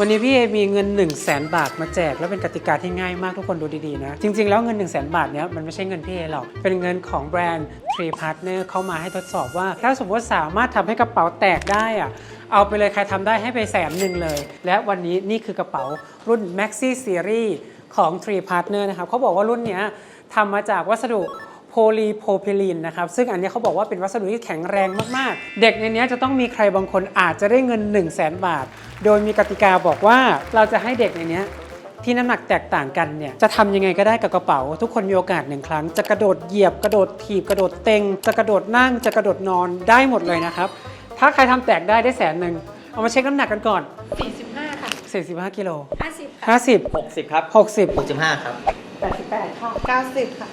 วันนี้พี่เอมีเงิน 1 0 0 0 0แสนบาทมาแจก แล้วเป็นกติกาที่ง่ายมากทุกคนดูดีๆนะ จริง ๆ แล้วเงิน 1 0 0 0 0แสนบาทเนี้ยมันไม่ใช่เงินพี่เอหรอก เป็นเงินของแบรนด์ Tree Partner เข้ามาให้ทดสอบว่า ถ้าสมมติว่าสามารถทำให้กระเป๋าแตกได้อะเอาไปเลยใครทำได้ให้ไปแสนหนึ่งเลย และวันนี้นี่คือกระเป๋ารุ่น Maxi Series ของ Tree Partner นะครับเขาบอกว่ารุ่นเนี้ยทำมาจากวัสดุ ลีโพรพิลีนนะครับซึ่งอันเนี้ยเขาบอกว่าเป็นวัสดุที่แข็งแรงมากๆ เด็กในเนี้ยจะต้องมีใครบางคนอาจจะได้เงิน 1 0 0 0 0แสนบาท โดยมีกติกาบอกว่าเราจะให้เด็กในเนี้ยที่น้ำหนักแตกต่างกันเนี่ยจะทำยังไงก็ได้กับกระเป๋า ทุกคนมีโอกาสหนึ่งครั้ง จะกระโดดเหยียบกระโดดถีบกระโดดเต็ง จะกระโดดนั่งจะกระโดดนอนได้หมดเลยนะครับถ้าใครทำแตกได้ได้แสนหนึ่งเอามาเช็คน้ำหนักกันก่อน 45 ค่ะ 45กิโล50 ค่ะ 50 60 ครับ 60 65 ครับ 88 ค่ะ 90 ค่ะ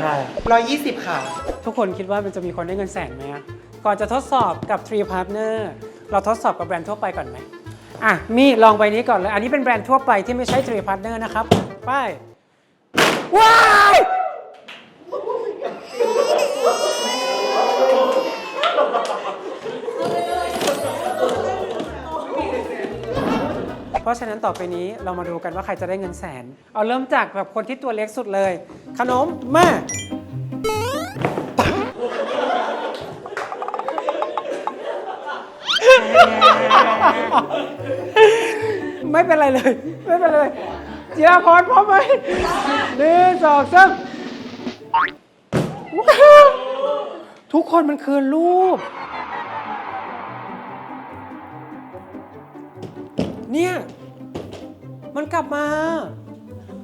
105 120 ค่ะ ทุกคนคิดว่ามันจะมีคนได้เงินแสนไหมอะก่อนจะทดสอบกับ Tree Partner เราทดสอบกับแบรนด์ทั่วไปก่อนไหมอะ มีลองใบนี้ก่อนเลย อันนี้เป็นแบรนด์ทั่วไปที่ไม่ใช่ Tree Partner นะครับ ไป ว้ายะฉะนั้นต่อไปนี้เรามาดูกันว่าใครจะได้เงินแสน เอาเริ่มจากแบบคนที่ตัวเล็กสุดเลย ขนมมาไม่เป็นไรเลย ไม่เป็นไรเลยจิราพรพร้อมไหมหนึ่งสองสามทุกคนมันคืนรูป เนี่ย มันกลับมา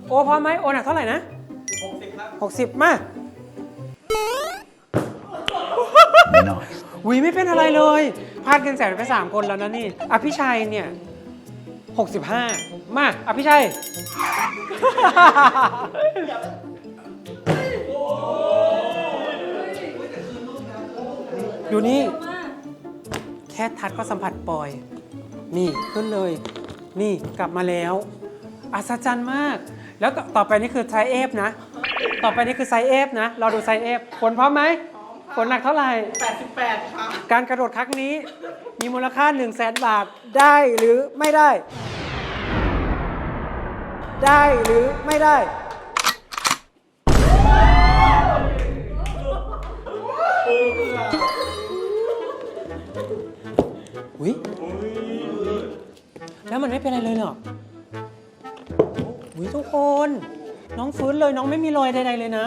โอพร้อมไหมโอหนักเท่าไหร่นะ60ครับ60มาวิไม่เป็นอะไรเลย พลาดเงินแสนไป3คนแล้วนะนี่ อภิชัยเนี่ย65มา อภิชัย ดูนี่ แค่ทัดก็สัมผัสปล่อย นี่ขึ้นเลย นี่กลับมาแล้ว อัศจรรย์มาก แล้วต่อต่อไปนี่คือไซส์เอฟนะ ต่อไปนี่คือไซส์เอฟนะ เราดูไซส์เอฟผลพร้อมไหมผลหนักเท่าไหร่ 88 ค่ะ การกระโดดครั้งนี้มีมูลค่า 1 0 0 0 0แสนบาทได้หรือไม่ได้ ได้หรือไม่ได้ อุ้ยแล้วมันไม่เป็นอะไรเลยเหรออุ้ย ทุกคน น้องฟื้นเลยน้องไม่มีรอยใดๆเลยนะ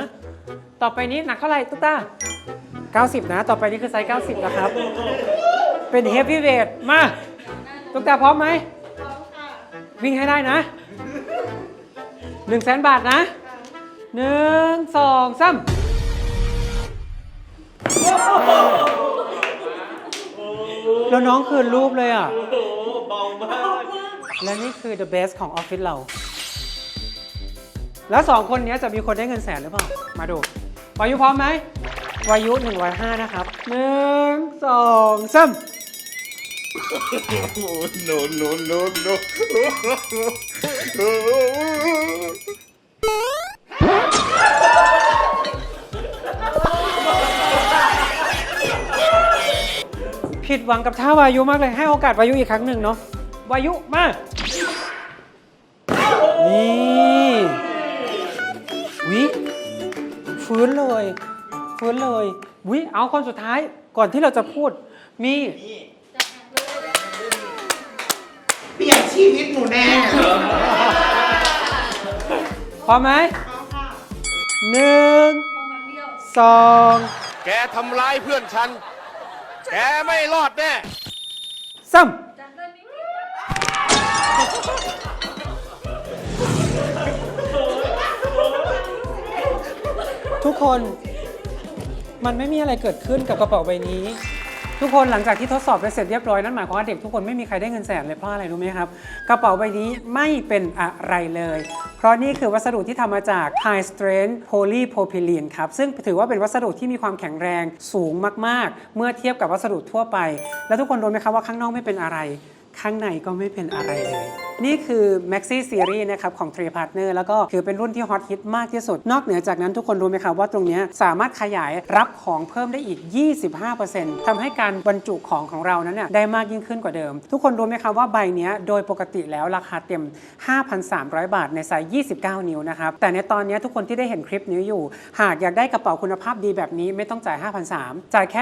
ต่อไปนี้หนักเท่าไหร่ตุ๊กตา90 นะ ต่อไปนี้คือไซส์90 นะครับ เป็นเฮฟวี่เวทมา ตุ๊กตาพร้อมไหมวิ่งให้ได้นะ1 0 0 0 0แสนบาทนะหนึ่งสองสามแล้วน้องคืนรูปเลยอะเบามากและนี่คือ the best ของออฟฟิศเรา แล้วสองคนนี้จะมีคนได้เงินแสนหรือเปล่า มาดูวายุพร้อมไหมวายุ105นะครับหนึ่งสองสามโนโนโนโนผิดหวังกับท่าวายุมากเลย ให้โอกาสวายุอีกครั้งหนึ่งเนาะวายุมานี่ ฟื้นเลยฟื้นเลยวิเอาคนสุดท้ายก่อนที่เราจะพูด มี เปลี่ยนชีวิตหนูแน่พร้อมไหมหนึ่งสองแกทำร้ายเพื่อนฉัน แกไม่รอดแน่สา กคน มันไม่มีอะไรเกิดขึ้นกับกระเป๋าใบนี้ ทุกคนหลังจากที่ทดสอบไปเสร็จเรียบร้อยนั่นหมายความว่าเด็กทุกคนไม่มีใครได้เงินแสนเลยเพราะอะไรรู้ไหมครับ กระเป๋าใบนี้ไม่เป็นอะไรเลย เพราะนี่คือวัสดุที่ทำมาจาก High Strength Polypropylene ครับ ซึ่งถือว่าเป็นวัสดุที่มีความแข็งแรงสูงมากๆ เมื่อเทียบกับวัสดุทั่วไป แล้วทุกคนรู้ไหมครับว่าข้างนอกไม่เป็นอะไร ข้างในก็ไม่เป็นอะไรเลย นี่คือ Maxi Series นะครับของ Tree Partner แล้วก็ถือเป็นรุ่นที่ฮอตฮิตมากที่สุด นอกเหนือจากนั้นทุกคนรู้ไหมครับว่าตรงนี้สามารถขยายรับของเพิ่มได้อีก 25%ทำให้การบรรจุของของเรานั้นเนี่ยได้มากยิ่งขึ้นกว่าเดิม ทุกคนรู้ไหมครับว่าใบนี้โดยปกติแล้วราคาเต็ม 5,300 บาทในไซส์29 นิ้วนะครับ แต่ในตอนนี้ทุกคนที่ได้เห็นคลิปนี้อยู่ หากอยากได้กระเป๋าคุณภาพดีแบบนี้ไม่ต้องจ่าย 5,300 จ่ายแค่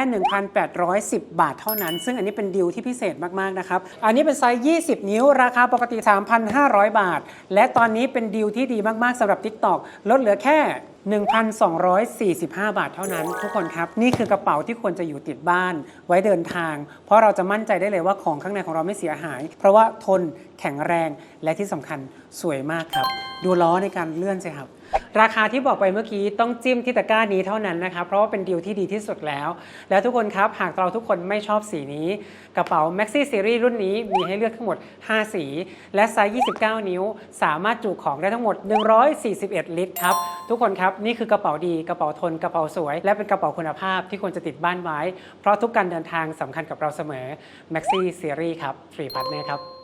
1,810 บาทเท่านั้น ซึ่งอันนี้เป็นดีลที่พิเศษมากๆนะครับ อันนี้เป็นไซส์ 20 นิ้ว ราคาปกติ3,500 บาท และตอนนี้เป็นดีลที่ดีมาก ๆสำหรับ TikTok ลดเหลือแค่ 1,245 บาทเท่านั้นทุกคนครับ นี่คือกระเป๋าที่ควรจะอยู่ติดบ้าน ไว้เดินทาง เพราะเราจะมั่นใจได้เลยว่าของข้างในของเราไม่เสียหาย เพราะว่าทนแข็งแรงและที่สำคัญสวยมากครับ ดูล้อในการเลื่อนสิครับราคาที่บอกไปเมื่อกี้ต้องจิ้มที่ตะกร้านี้เท่านั้นนะครับเพราะว่าเป็นดีลที่ดีที่สุดแล้ว แล้วทุกคนครับ หากเราทุกคนไม่ชอบสีนี้ กระเป๋า Maxi Series รุ่นนี้มีให้เลือกทั้งหมด 5 สี และไซส์ 29 นิ้ว สามารถจุของได้ทั้งหมด 141 ลิตรครับ ทุกคนครับนี่คือกระเป๋าดีกระเป๋าทนกระเป๋าสวย และเป็นกระเป๋าคุณภาพที่ควรจะติดบ้านไว้ เพราะทุกการเดินทางสำคัญกับเราเสมอ Maxi Series ครับ Free Partner ครับ